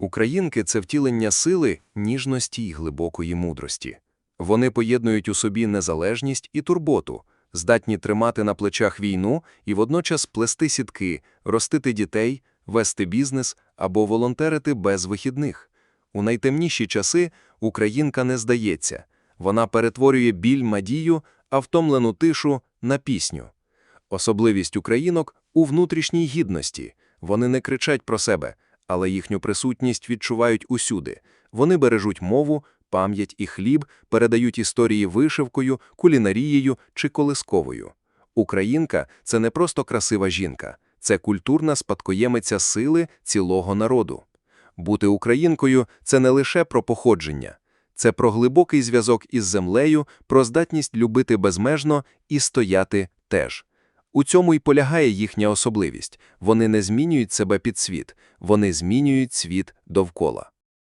Українки це втілення сили, ніжності й глибокої мудрості. Вони поєднують у собі незалежність і турботу, здатні тримати на плечах війну і водночас плести сітки, ростити дітей, вести бізнес або волонтерити без вихідних. У найтемніші часи українка не здається. Вона перетворює біль мадію, а втомлену тишу на пісню. Особливість українок у внутрішній гідності. Вони не кричать про себе, але їхню присутність відчувають усюди. Вони бережуть мову, пам'ять і хліб, передають історії вишивкою, кулінарією чи колисковою. Українка – це не просто красива жінка, це культурна спадкоємиця сили цілого народу. Бути українкою – це не лише про походження. Це про глибокий зв'язок із землею, про здатність любити безмежно і стояти теж. У цьому й полягає їхня особливість. Вони не змінюють себе під світ, вони змінюють світ довкола.